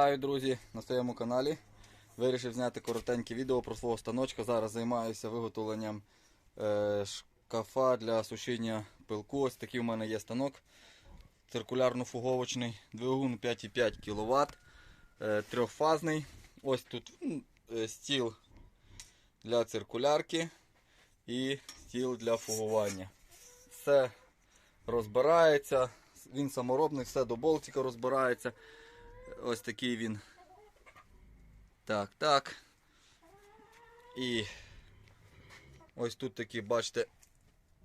Вітаю, друзі, на своєму каналі. Вирішив зняти коротеньке відео про свого станочка. Зараз займаюся виготовленням е, шкафа для сушіння пилку. Ось такий у мене є станок. Циркулярно-фуговочний двигун 5,5 кВт. Е, трьохфазний. Ось тут е, стіл для циркулярки і стіл для фугування. Все розбирається. Він саморобний, все до болтика розбирається. Ось такий він. Так, так. І ось тут такі, бачите,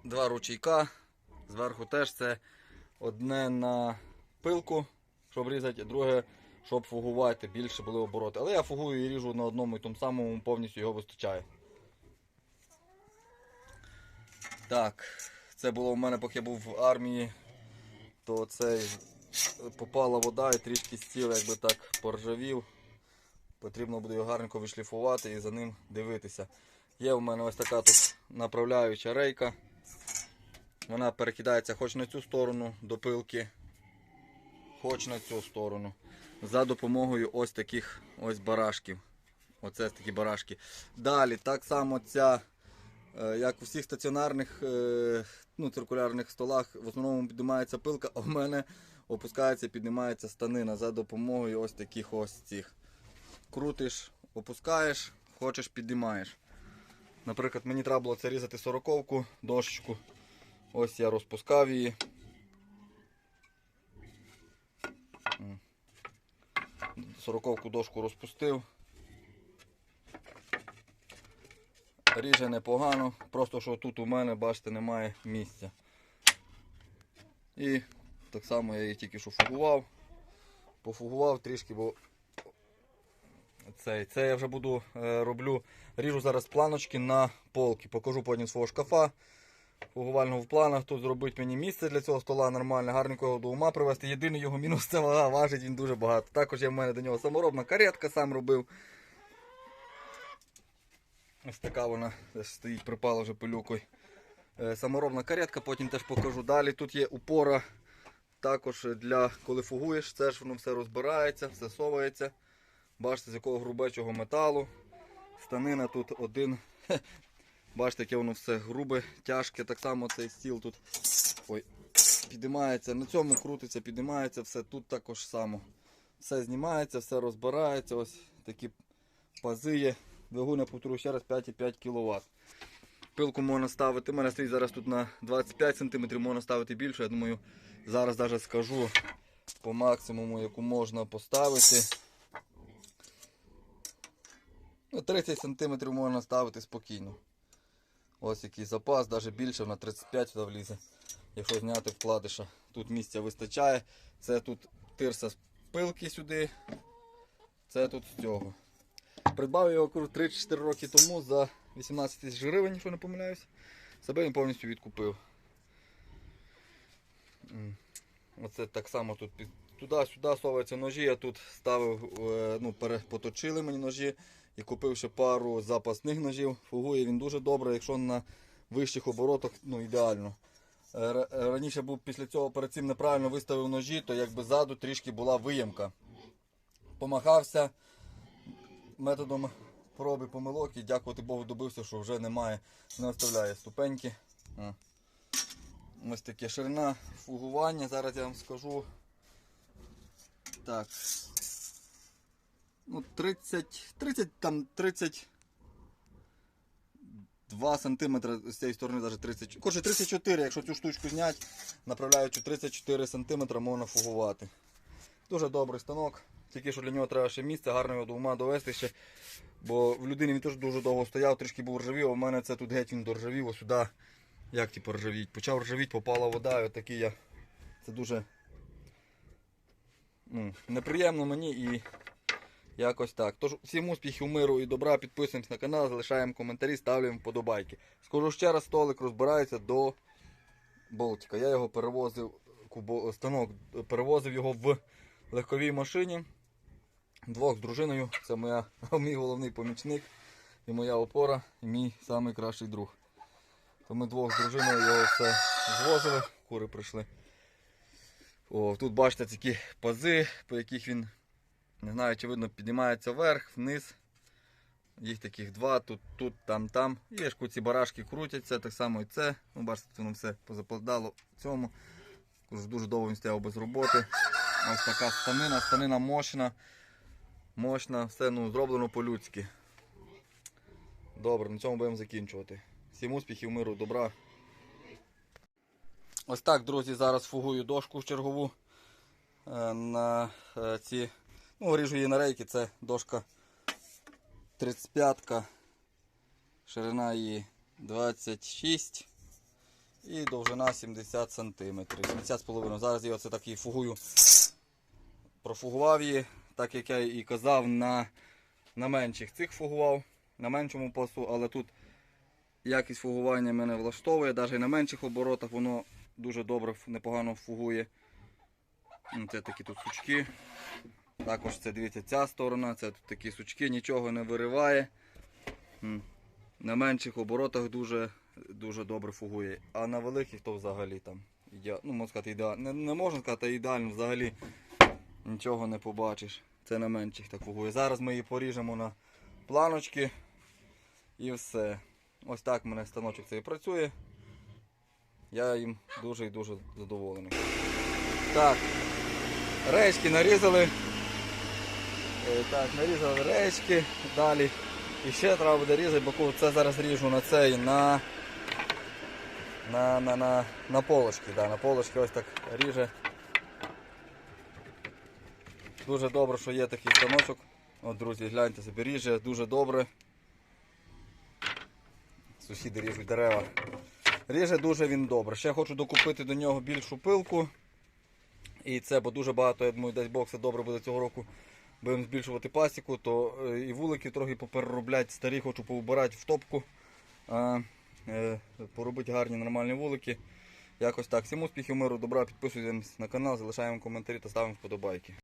два ручейка. Зверху теж це одне на пилку, щоб різати, а друге, щоб фугувати, більше були обороти. Але я фугую і ріжу на одному і тому самому, повністю його вистачає. Так, це було у мене, поки я був в армії, то цей попала вода і трішки стіл якби так поржавів. Потрібно буде його гарненько вишліфувати і за ним дивитися. Є в мене ось така тут направляюча рейка. Вона перекидається хоч на цю сторону до пилки, хоч на цю сторону. За допомогою ось таких ось барашків. Оце такі барашки. Далі так само ця, е, як у всіх стаціонарних е, ну, циркулярних столах, в основному піднімається пилка, а в мене опускається, піднімається станина за допомогою ось таких ось цих. Крутиш, опускаєш, хочеш піднімаєш. Наприклад, мені треба було це різати сороковку, дощечку. Ось я розпускав її. Сороковку дошку розпустив. Ріже непогано, просто що тут у мене, бачите, немає місця. І так само я її тільки що фугував. Пофугував трішки, бо цей, це я вже буду е, роблю. Ріжу зараз планочки на полки. Покажу потім свого шкафа. Фугувального в планах. Тут зробити мені місце для цього стола нормальне, гарненько його до ума привезти. Єдиний його мінус це вага, важить він дуже багато. Також я в мене до нього саморобна каретка сам робив. Ось така вона стоїть, припала вже пилюкою. Е, Саморобна каретка, потім теж покажу. Далі тут є упора. Також для коли фугуєш, це воно все розбирається, все совається. Бачите, з якого грубечого металу. Станина тут один. Бачите, яке воно все грубе, тяжке. Так само цей стіл тут ой, піднімається. На цьому крутиться, піднімається, все тут також само. Все знімається, все розбирається. Ось такі пази є. Двигун, я ще раз 5,5 кВт. Пилку можна ставити. У мене стоїть зараз тут на 25 см, можна ставити більше. Я думаю, зараз навіть скажу по максимуму, яку можна поставити. Ну, 30 см можна ставити спокійно. Ось який запас, навіть більше, на 35 сюди влізе. Якщо зняти вкладиша. Тут місця вистачає. Це тут тирса з пилки сюди. Це тут з цього. Придбав його 3-4 роки тому за 18 тисяч гривень, якщо не помиляюсь. Себе він повністю відкупив. Оце так само тут туди-сюди соваються ножі. Я тут ставив, е, ну, перепоточили мені ножі і купив ще пару запасних ножів. Фугує він дуже добре, якщо на вищих оборотах, ну ідеально. Е, е, Раніше був після цього перед цим неправильно виставив ножі, то якби ззаду трішки була виємка. Помахався методом проби помилок і дякувати Богу добився, що вже немає, не оставляє ступеньки. Ось таке ширина фугування. Зараз я вам скажу. Так. Ну, 30, 30, там 32 сантиметри з цієї сторони, навіть 30. Коротше, 34, якщо цю штучку зняти, направляючи 34 сантиметри, можна фугувати. Дуже добрий станок. Тільки що для нього треба ще місце, гарно його до ума довести ще. Бо в людини він теж дуже довго стояв, трішки був ржавів, а в мене це тут геть він доржавів, сюди. Як типу ржавіть? Почав ржавіть, попала вода, і отакий я. Це дуже ну, неприємно мені і якось так. Тож всім успіхів, миру і добра, підписуємось на канал, залишаємо коментарі, ставимо вподобайки. Скажу ще раз, столик розбирається до Болтика. Я його перевозив, кубо- станок перевозив його в легковій машині. Двох з дружиною. Це моя, мій головний помічник і моя опора, і мій найкращий друг. То ми двох з дружиною його все звозили, кури прийшли. О, тут бачите такі пази, по яких він Не знаю, чи видно, піднімається вверх, вниз. Їх таких два, тут, тут, там, там. І ж ці барашки крутяться, так само і це. Ну, бачите, воно все позападало в цьому. Дуже довго він стояв без роботи. Ось така станина, станина мощна. Мощна, все ну, зроблено по-людськи. Добре, на цьому будемо закінчувати. Всім успіхів, миру, добра. Ось так, друзі, зараз фугую дошку чергову е, на е, ці. Ну, ріжу її на рейки, це дошка 35, ширина її 26 і довжина 70 см. 70,5. Зараз я оце так її фугую. Профугував її, так як я і казав, на, на менших цих фугував, на меншому пасу, але тут якість фугування мене влаштовує, навіть на менших оборотах воно дуже добре, непогано фугує. Ну, Це такі тут сучки. Також це дивіться ця сторона, це тут такі сучки, нічого не вириває. На менших оборотах дуже, дуже добре фугує. А на великих то взагалі там ну, можна сказати, ідеально. Не, не можна сказати ідеально, взагалі нічого не побачиш. Це на менших так фугує. Зараз ми її поріжемо на планочки і все. Ось так в мене станочок цей працює. Я їм дуже і дуже задоволений. Так, речки нарізали. Е, Так, нарізали речки, далі. І ще треба буде різати, бо це зараз ріжу на цей, на на, на, на, на полочки. Да, на полочки ось так ріже. Дуже добре, що є такий станочок. От, друзі, гляньте собі дуже добре. Сусіди ріжуть дерева. Ріже дуже він добре. Ще хочу докупити до нього більшу пилку. І це, бо дуже багато, я думаю, десь бокса добре буде цього року. Будемо збільшувати пасіку, то е, і вулики трохи поперероблять, старі хочу повбирати в топку. А, е, поробити гарні нормальні вулики. Якось так. Всім успіхів, миру, добра, підписуйтесь на канал, залишаємо коментарі та ставимо вподобайки.